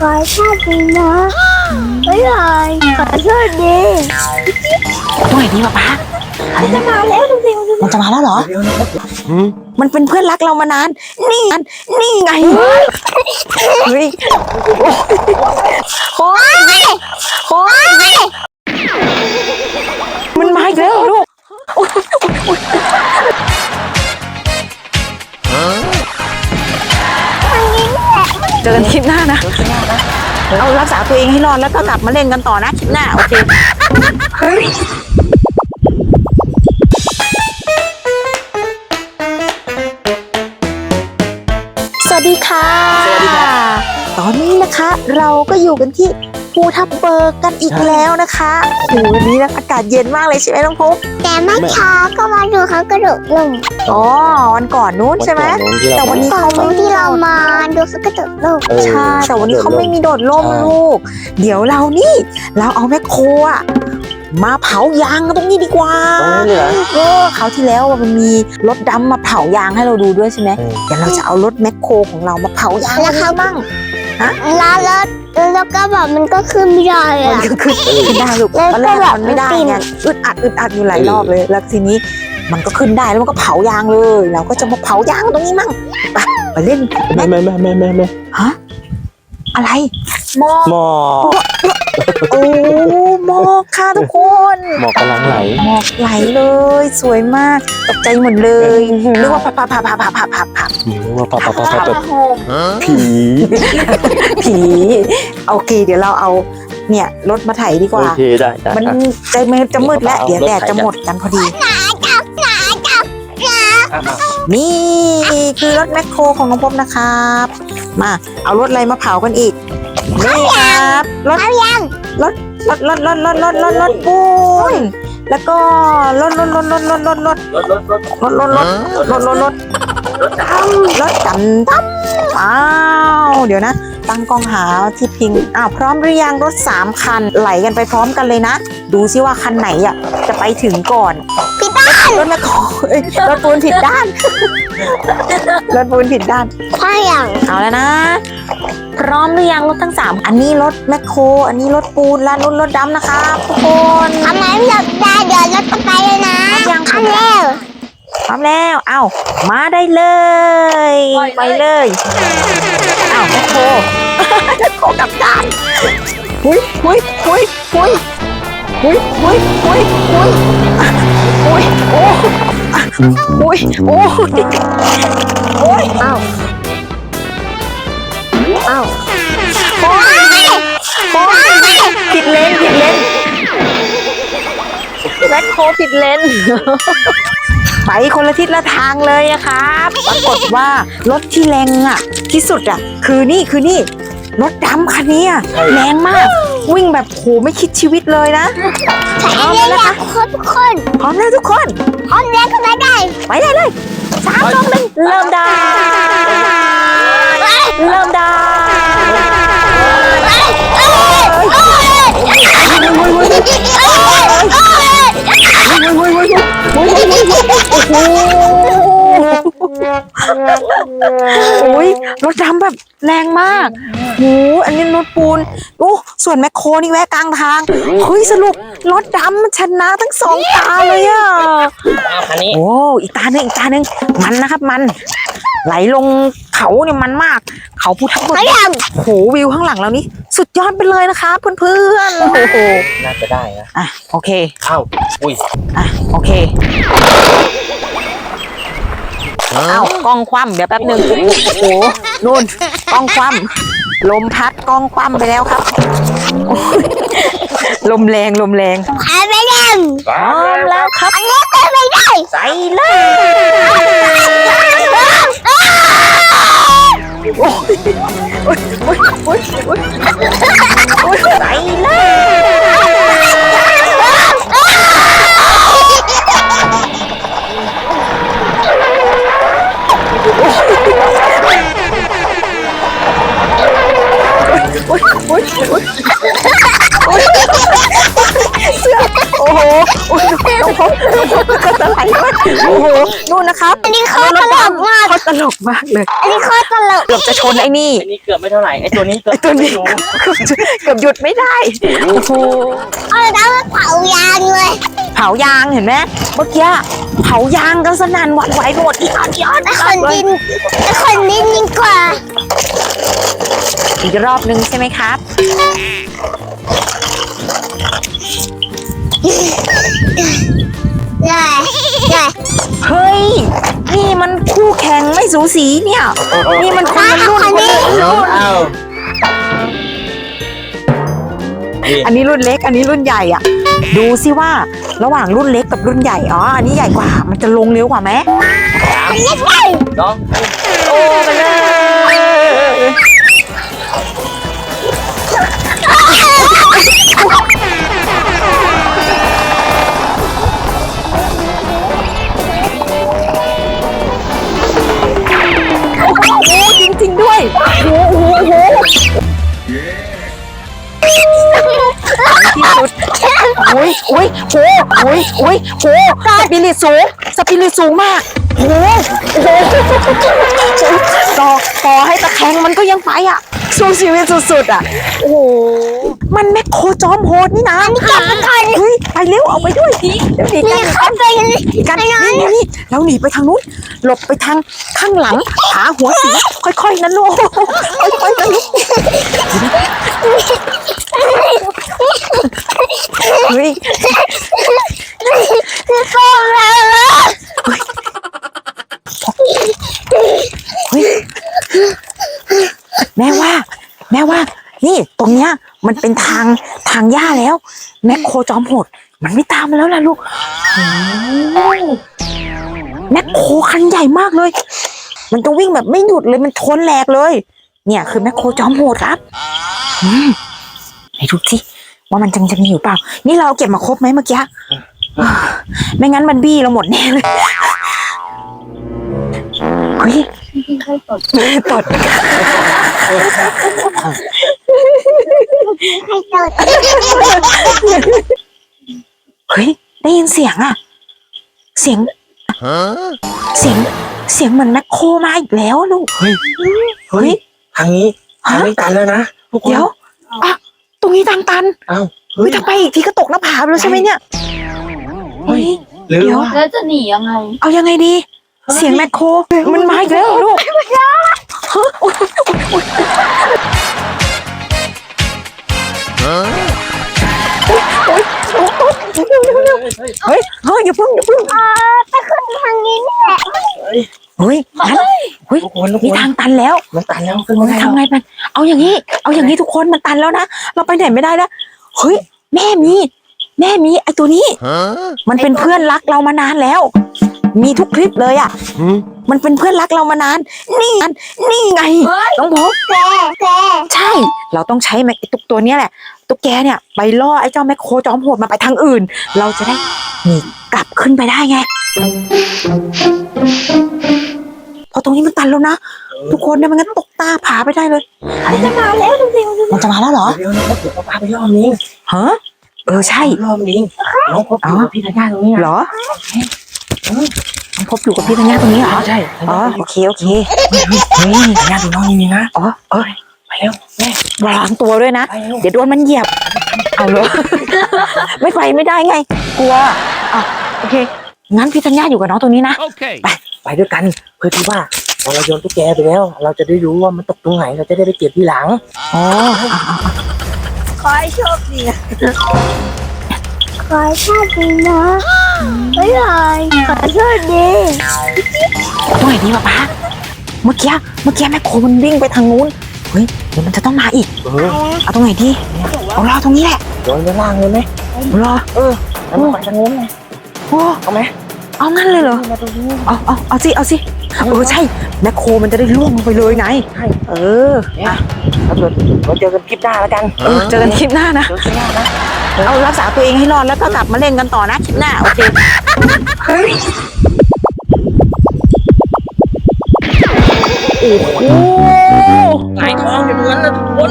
ขอโทษดีนะไม่ไรขอโทษดีเมื่อไหร่ดีวะป้ามันจะมาแล้วดูสิมันจะมันจะมาแล้วเหรอ มันเป็นเพื่อนรักเรามานาน นี่นี่ไงเฮ้ยโอ้ยโอ้ยมันมาอีกแล้วเหรอลูกโอ๊ยโอ๊ยโอ๊ย เจอกันคลิปหน้านะ เอารักษาตัวเองให้รอดแล้วก็กลับมาเล่นกันต่อนะคลิปหน้า โอเคเฮ้ยสวัสดีค่ะ สวัสดีครับตอนนี้นะคะเราก็อยู่กันที่ ภูทับเบิกกันอีกแล้วนะคะโอ้โหวันนี้นะอากาศเย็นมากเลยใช่ไหมน้องพุกแต่เมื่อเช้าก็มาดูเขากระโดดลงอ๋อวันก่อนนู้นใช่ไหมแต่วันนี้ก่อนที่เรามาดูเขากระโดดลงใช่แต่วันนี้เขาไม่มีโดดร่มลูก เดี๋ยวเรานี่ เราเอาแมคโครอะ มาเผายางกันตรงนี้ดีกว่าตรงนี้เลยเหรอ เออคราวที่แล้วอะมันมีรถดำมาเผายางให้เราดูด้วยใช่ไหมเออเดี๋ยวเราจะเอารถแมคโครของเรามาเผายางแล้วเขาบ้างแล้วแล้วแล้วก็แบบมันก็ขึ้นไม่ได้มันอะ ก็ขึ้นขึ้นได้ลูกแล้วตอนแรกก็แบบมันไม่ได้มันติดไงอึดอัดอึดอัดอยู่หลายรอบเลย แล้วทีนี้มันก็ขึ้นได้แล้วมันก็เผายางเลย เราก็จะมาเผายางตรงนี้มั่งไปไปเล่นแม่แม่แม่แม่แม่แม่ฮะอะไรหมอกหมอโอ้หมอ กค่ะทุกคนหมอกกำลังไหลหมอกไหลเลย สวยมากตกใจหมดเลยนึกว่าผับผับผับผับผับผับผับผับผับผับผับผับผับผีผีโอเค เดี๋ยวเราเอาเนี่ยรถมาไถดีกว่าโอเคได้มันใจมันจะมืดแล้วเดี๋ยวแดดจะหมดกันพอดีนี่คือรถแมคโครของน้องพบนะครับ มาเอารถอะไรมาเผากันอีกนี่ครับรถรถ รถรถรถรถรถรถรถปูน แล้วก็รถรถรถรถรถรถรถรถรถรถรถรถรถรถรถรถรถกันตั้มอ้าวเดี๋ยวนะ ตั้งกล้องหาที่พิงอ้าวพร้อมหรือยังรถสามคันไหลกันไปพร้อมกันเลยนะ ดูซิว่าคันไหนอะจะไปถึงก่อนผิดด้านรถแมคโครเอ้ยรถปูนผิดด้านรถปูนผิดด้านถ้าอย่างเอาแล้วนะ พร้อมหรือยังรถทั้งสามอันนี้รถแมคโคร อันนี้รถปูนและนุ่นรถดำนะครับทุกคนทำไมไม่หลับได้เดี๋ยวรถก็ไปเลยนะยังทำแล้วพร้อมแล้ว เอามาได้เลย ไปเลยเอาแมคโคแมคโคกับด้านหุยหุยหุยหุยหุยหุยหุยหุยอะหุยโอ้หุยโอ้ยโอ้ยเอ้าเอ้าโอ้ยโอ้ยผิดเลนผิดเลนแมคโคผิดเลน ไปคนละทิศละทางเลยอะครับปรากฏว่ารถที่แรงอะที่สุดอะคือนี่คือนี่รถดำคันนี้อะแรงมาก วิ่งแบบโหไม่คิดชีวิตเลยนะใส่เรียนแล้วทุกคนพร้อมแล้วทุกคนพร้อมแล้วก็มาได้ไปได้เลยสามสองหนึ่งเริ่มได้เริ่มได้โอ้ย โอ้ รถดำแบบแรงมากโหอันนี้รถปูนโอ้ส่วนแมคโครนี่แวะกลางทางเฮ้ยสรุปรถดำมันชนะทั้งสองตาเลยอะเอาคันนี้โอ้อีกตาหนึ่งอีกตาหนึ่งมันนะครับมัน ไหลลงเขาเนี่ยมันมาก เขาภูทับเบิกเขายังโอ้โหวิวข้างหลังเรานี่สุดยอดไปเลยนะคะเพื่อนๆโอ้โหน่าจะได้นะอะโอเคเอ้าอุ้ยอะโอเคเอ้ากล้องคว่ำเดี๋ยวแป๊บหนึ่งโอ้โหนู่นกล้องคว่ำลมพัดกล้องคว่ำไปแล้วครับโอ้ยลมแรงลมแรงใครไม่เล่นพร้อมแล้วครับอันนี้ก็ไม่ได้ใส่เลยโอ้ยโอ้ยโอ้ยโอ้ยโอ้ยโอ้ยใส่เลย โอ้โหนู่นนะครับอันนี้โคตรตลกมากโคตรตลกมากเลยอันนี้โคตรตลกเกือบจะชนไอ้นี่อันนี้เกือบไม่เท่าไหร่ไอ้ตัวนี้เกือบไอ้ตัวนี้ไม่รู้เกือบจะเกือบหยุดไม่ได้โอ้โหเอาแล้วมาเผายางเลย เผายางเห็นไหมเมื่อกี้เผายางกันสนั่นหวั่นไหวไปหมดอีกอันอีกอันแต่อีกคอันนเลยดินแต่คนดินยิ่งกว่าอีกรอบนึงใช่ไหมครับใช่ใช่ เฮ้ย นี่มันคู่แข่งไม่สูสีเนี่ย นี่มันคนละรุ่นคนละรุ่นอ้าวอันนี้รุ่นเล็ก อันนี้รุ่นใหญ่อะ ดูสิว่าระหว่างรุ่นเล็กกับรุ่นใหญ่ อ๋อ อันนี้ใหญ่กว่า มันจะลงเร็วกว่าไหมน้องโอ้ไอ้ยโอ้ยโหสปิริตสูงสปิริตสูงมากโหโหต่อต่อให้ตะแคงมันก็ยังไปอะ สู้ชีวิตสุดๆอะ โอ้โห มันแมคโครจอมโหดนี่นะนี่กลับมาก่อนเฮ้ยไปเร็วเอาไปด้วยเดี๋ยวหนีนี่กันเข้าไปกันหนีกันนี่นี่นี่เราหนีไปทางนู้นหลบไปทางข้างหลังหาหัวสีค่อยๆนะลูกค่อยๆนะลูกเฮ้ยคือโกงแล้วเฮ้ย แม่ว่า แม่ว่า นี่ตรงเนี้ย มันเป็นทางทางหญ้าแล้ว แมคโครจอมโหด มันไม่ตามมาแล้วล่ะลูกโอ้ยแมคโครคันใหญ่มากเลย มันจะวิ่งแบบไม่หยุดเลยมันชนแหลกเลย เนี่ยคือแมคโครจอมโหดครับอืมไหนดูสิว่ามันจังจะมีอยู่เปล่า นี่เราเอาเก็บมาครบไหมเมื่อกี้ ไม่งั้นมันบี้เราหมดแน่เลย เฮ้ยตดให้ตดเฮ้ย ได้ยินเสียงอะเสียงเสียง เสียงเหมือนแมคโครมาอีกแล้วอะลูก เฮ้ย เฮ้ย ทางนี้ ทางนี้ตันแล้วนะทุกคน เดี๋ยวอะตรงนี้ตันตันอ้าวๆเฮ้ยถ้าไปอีกทีก็ตกหน้าผาไปแล้วใช่ไหมเนี่ย เฮ้ยหรือเดี๋ยวว่าแล้วจะหนียังไง เอายังไงดี เสียงแมคโครมันมาอีกแล้วเหรอลูกเฮ้ยโอ๊ยอุ๊ยอุ๊ยเฮ้ยเฮ้ยอย่าเพิ่งอย่าเพิ่งอ่าไปขึ้นทางนี้นี่แหละเฮ้ยงั้นเฮ้ยทุกคนทุกคมีนทางตันแล้ว มันตันแล้วขึ้นมาได้ทำไงมัน เอาอย่างนี้ เอาอย่างนี้ทุกคนมันตันแล้วนะ เราไปไหนไม่ได้แล้ว เฮ้ย แม่มี แม่มีไอตัวนี้ มันเป็นเพื่อนรักเรามานานแล้ว มีทุกคลิปเลยอะมันเป็นเพื่อนรักเรามานาน นี่อันนี่ไงต้องบอกแกแกใช่ เราต้องใช้แม็กไอ้ตุ๊กตัวเนี้ยแหละ ตุ๊กแกเนี่ยไปล่อไอ้เจ้าแมคโครจอมโหดมาไปทางอื่น เราจะได้หนีกลับขึ้นไปได้ไงเพราะตรงนี้มันตันแล้วนะ ทุกคนเนี่ยมันงั้นตกตาผาไปได้เลยอะไรจะมาแล้วดูสิมันจะมาแล้วเหรอ เดี๋ยวน้องพบเดี๋ยวป้าไปรอบนี้ฮะ เออใช่ รอบนี้น้องพบอยู่กับพี่ธัญญาตรงนี้เหรนะอ น้องพบอยู่กับพี่ธัญญาตรงนี้เหรอ ใช่อ๋อ โอเค โอเคเฮ้ยธัญญาดูน้องนี่นะ อ๋อ เออไปเร็วแม่วางตัวด้วยนะไปเร็วเดี๋ยวโดนมันเหยียบ เอาเลยไม่ไปไม่ได้ไง กลัว อะ โอเค งั้นพี่ธัญญาอยู่กับน้องตรงนี้นะ Okay. ไปด้วยกัน เพื่อที่ว่าพอเราโยนตุ๊กแกไปแล้ว เราจะได้รู้ว่ามันตกตรงไหน เราจะได้ไปเก็บทีหลัง อ๋ออะอะอะขอให้โชคดีนะ ขอให้โชคดีนะบ๊ายบายขอให้โชคดีตรงไหนดีวะป้าเมื่อกี้เมื่อกี้แม่โคมันวิ่งไปทางนู้นเฮ้ยเดี๋ยวมันจะต้องมาอีก เออเอาตรงไหนดีเอารอตรงนี้แหละโยนไปล่างเลยไหมรอแล้วมันไปทางนู้นไงโอ้เอาไหมเอางั้นเลยเหรอมาตรงนี้เอาเอาเอาสิเอาสิเออใช่แมคโครมันจะได้ล่วงลงไปเลยไงใช่เอออะแล้วเดี๋ยวเราเจอกันคลิปหน้าแล้วกันเออเจอกันคลิปหน้านะ เจอคลิปหน้านะเอารักษาตัวเองให้รอดแล้วก็กลับมาเล่นกันต่อนะคลิปหน้า โอเคเฮ้ยโอ้โหหงายท้องอย่างนั้นนะทุกคน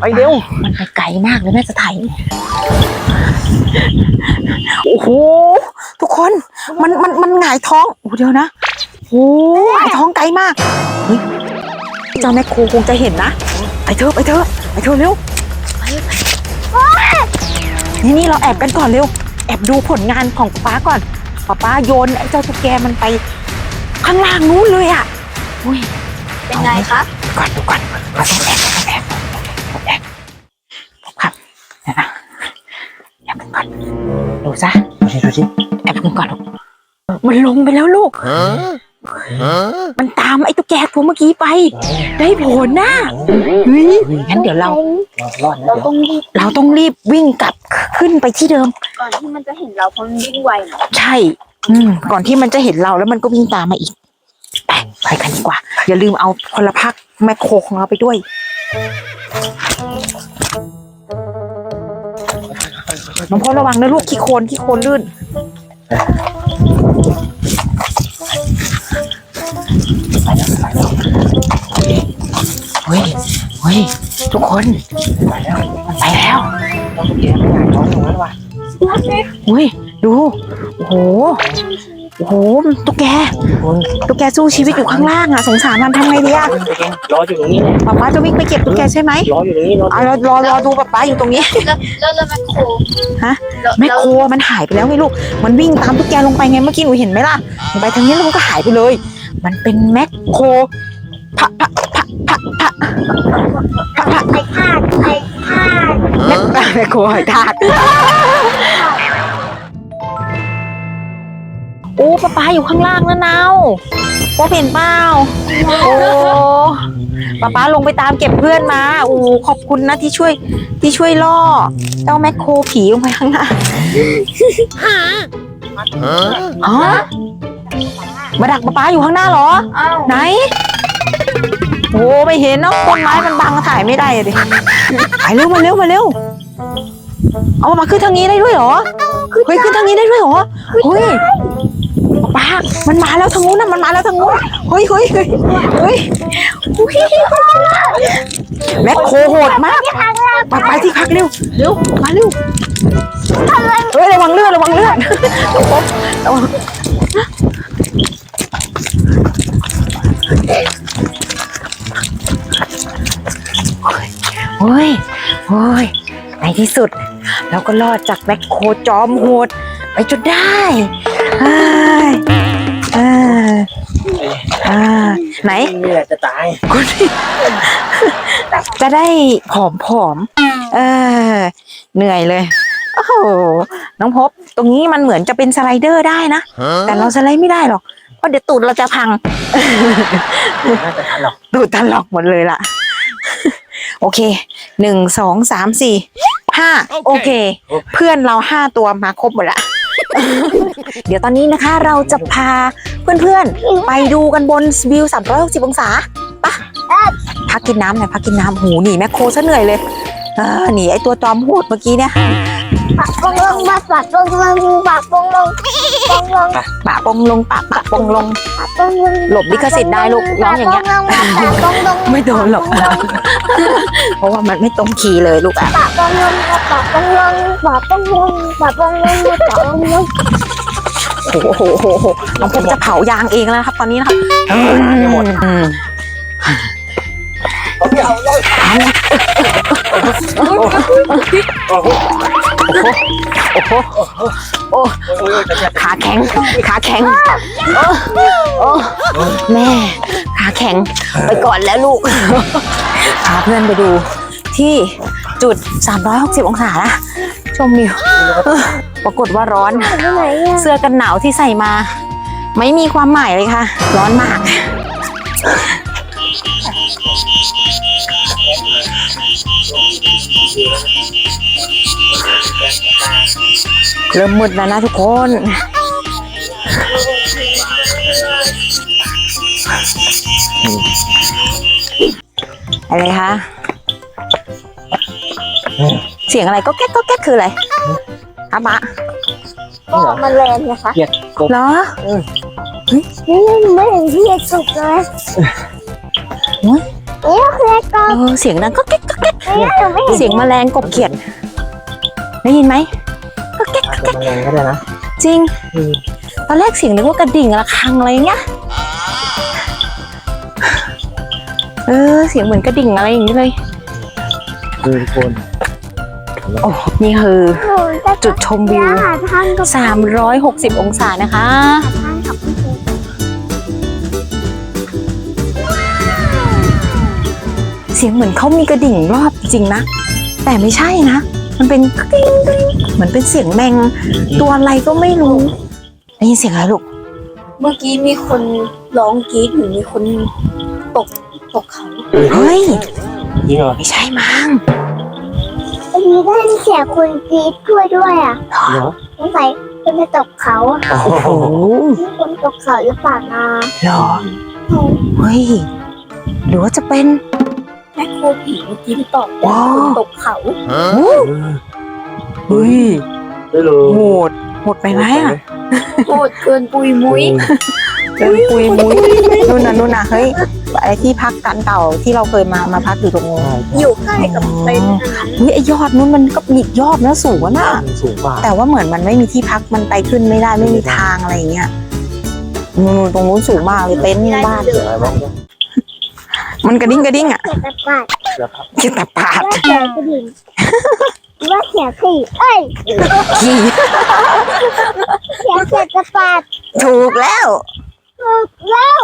ไปเร็ว มันไปไกลมากเลยแม่จะถ่ายโอ้โห ทุกคน มัน มัน มันหงายท้องโอ้เดี๋ยวนะโอ้หงายท้องไกลมาก เฮ้ย เจ้าแม่โคคงจะเห็นนะ ไปเถอะ ไปเถอะ ไปเถอะเร็ว ไป นี่นี่เราแอบกันก่อนเร็ว แอบดูผลงานของป๊าก่อนป๊าป๊าโยนไอ้เจ้าตุ๊กแกมันไป ข้างล่างนู้นเลยอะอุ้ยเป็นไงคะก่อนดูก่อนเราต้องแอบต้องแอบต้องแอบครับเดี๋ยวนะแอบกันก่อนดูซะดูสิดูสิแอบกันก่อนลูกมันลงไปแล้วลูก มันตามไอ้ตุ๊กแกตัวเมื่อกี้ไป ได้ผลนะเฮ้ยงั้นเดี๋ยวเรา เรารอดนะเราเดี๋ยวต้องรีบเราต้องรีบวิ่งกลับขึ้นไปที่เดิม ก่อนที่มันจะเห็นเราเพราะมันวิ่งไวเนอะใช่ อืม ก่อนที่มันจะเห็นเราแล้วมันก็วิ่งตามมาอีก ไปไปกันดีกว่า อย่าลืมเอาพลพักแมคโครของเราไปด้วย น้องพ่อระวังนะลูกขี้โคลนขี้โคลนลื่น ฮ้ย ทุกคนไปแล้วมันไปแล้วเราตุ๊กแกไม่หงายท้องตรงนั้นว่ะเฮ้ย ดู โอ้โห โอ้โห ตุ๊กแกคุณตุ๊กแกสู้ชีวิตอยู่ข้างล่างอะสงสารมันทำไงดีอะตุ๊กแกรออยู่ตรงนี้แหละป๊าป๊าจะวิ่งไปเก็บตุ๊กแกใช่ไหมรออยู่ตรงนี้รอเอารอรอรอดูป๊าป๊าอยู่ตรงนี้ แล้วแล้วแล้วแมคโครฮะแล้วแมคโครมันหายไปแล้วไงลูก มันวิ่งตามตุ๊กแกลงไปไงเมื่อกี้หนูเห็นไหมล่ะมันไปทางนี้แล้วมันก็หายไปเลย มันเป็นแมคโคร พะพะพะพะพะพะพะไอ้ธาตุไอ้ธาตุแมคแมคโครหอยทากโอ้ป๊าป๊าอยู่ข้างล่างนะนาวพ่อเห็นเปล่าโอ้ป๊าป๊าลงไปตามเก็บเพื่อนมาโอ้ขอบคุณนะที่ช่วยที่ช่วยล่อ เจ้าแมคโครผีลงไปข้างล่างอ๋อมาดักป๊าป๊าอยู่ข้างหน้าเหรออ้าวไหน โอ้ไม่เห็นเนาะต้นไม้มันบังถ่ายไม่ได้อะดิไปเร็วมาเร็วมาเร็ว เอามาขึ้นทางนี้ได้ด้วยเหรอ เฮ้ยขึ้นทางนี้ได้ด้วยเหรอ เฮ้ยป้ามันมาแล้วทางนู้นนะมันมาแล้วทางนู้น เฮ้ยเฮ้ยเฮ้ยเฮ้ยเฮ้ยแม็คโคโหดมากไปไปที่พักเร็ว เร็ว มาเร็ว เฮ้ยระวังเลือดระวังเลือดระวัง โอ้ยโอ้ยในที่สุด เราก็รอดจากแมคโครจอมโหด ไปจนได้เอ้ยเอ้ยอ่าไหนนี่แหละจะตายคุณจะได้ผอมผอมๆเออ เหนื่อยเลย โอ้โห น้องพบ ตรงนี้มันเหมือนจะเป็นสไลเดอร์ได้นะ แต่เราสไลด์ไม่ได้หรอก เพราะเดี๋ยวตูดเราจะพัง น่าจะทันหรอกดูดตลอกหมดเลยล่ะ โอเคหนึ่งสองสามสี่ห้าโอเค เพื่อนเราห้าตัวมาครบหมดละเดี๋ยวตอนนี้นะคะเราจะพาเพื่อนๆ ไปดูกันบนวิว 360 องศาปะพักกินน้ำหน่อยพักกินน้ำหูหนีแมคโครซะเหนื่อยเลยเออหนีไอตัวจอมโหดเมื่อกี้เนี่ยปากปองลงมาปากปองลงปากปองลงปองลงปะปงลงปะปะปงลงปากปองลง หลบลิขสิทธิ์ได้ลูกร้องอย่างเงี้ยปากปองลง ไม่โดนหรอก เพราะว่ามันไม่ตรงคีย์เลยลูกอะปากปองลงปากปองลงปากปองลงปากปองลงปากปองลงโอ้โหโหโหน้องพบจะเผายางเองแล้วนะครับ ตอนนี้นะครับอืมไม่เอาเลยโอ้โห โอ้โหโอ้ยจะจะขาแข็ง ขาแข็งโอ้โอ้แม่ ขาแข็ง ไปก่อนแล้วลูกพาเพื่อนไปดู ที่จุด 360 องศานะชมวิวเออปรากฏว่าร้อนไปไหนอะเสื้อกันหนาวที่ใส่มา ไม่มีความหมายเลยค่ะ ร้อนมาก เริ่มมืดแล้วนะทุกคน อะไรคะ เสียงอะไรก็แก๊กก็แก๊กคืออะไรอะมะก็มันแรงนะคะเกลียดกบเหรอนี่ไม่เห็นที่จะสุกเลยโอ๊ยนี่คือก็เออเสียงดังก็แก๊กก็แก๊กไม่หนูไม่เห็นเสียงแมลงกบเขียดได้ยินไหมก็แก๊กอา จจะมาแรงก็ได้นะจริง อืมตอนแรกเสียงนึกว่ากระดิ่งระฆังอะไรเงี้ย เออ เสียงเหมือนกระดิ่งอะไรอย่างนี้เลยดูทุกคนโอ้ นี่คือ หนูจะจุดชมวิว หาทางกับ360 องศานะคะ ทางกับพี่เจเสียงเหมือนเขามีกระดิ่งรอบจริงนะ แต่ไม่ใช่นะ มันเป็นกริ๊งกริ๊ง เหมือนเป็นเสียงแมงตัวอะไรก็ไม่รู้ได้ยินเสียงอะไรลูกเมื่อกี้มีคนร้องกรี๊ดหรือมีคนตกตกเขาเฮ้ยจริงเหรอไม่ใช่มั้งอันนี้ได้ยินเสียงคนกรี๊ดด้วยด้วยอะเหรอสงสัยคนจะตกเขาอะโอ้โหโอ้โหมีคนตกเขาหรือเปล่านะเหรอเฮ้ยหรือว่าจะเป็นแม่โคผีเมื่อกี้ที่ตอบว้าวคนตกเขา เฮ้ยได้เลยโหดโหดไปไหมอะโคตรเกินปุยมุ้ยเดินปุยมุ้ยนู่นน่ะนู่นน่ะเฮ้ยไอ้ที่พักกันเก่าที่เราเคยมามาพักอยู่ตรงนู้นอยู่ใกล้กับเต็นท์อันนั้นเฮ้ยไอ้ยอดนู้นมันก็มียอดนะสูงอะน่ะสูงกว่าแต่ว่าเหมือนมันไม่มีที่พักมันไปขึ้นไม่ได้ไม่มีทางอะไรอย่างเงี้ยนู่นๆตรงนู้นสูงมากเลยเต็นท์บ้านเสียงอะไรบ้างเนี่ยมันกระดิ่งกระดิ่งอะเสียงตะปาดเดี๋ยวครับเกียแต่ปาด ว่าเสียงกระดิ่งว่าเสียงขี่เอ้ยขี่เสียงเสียงตะปาดถูกแล้ว ถูกแล้ว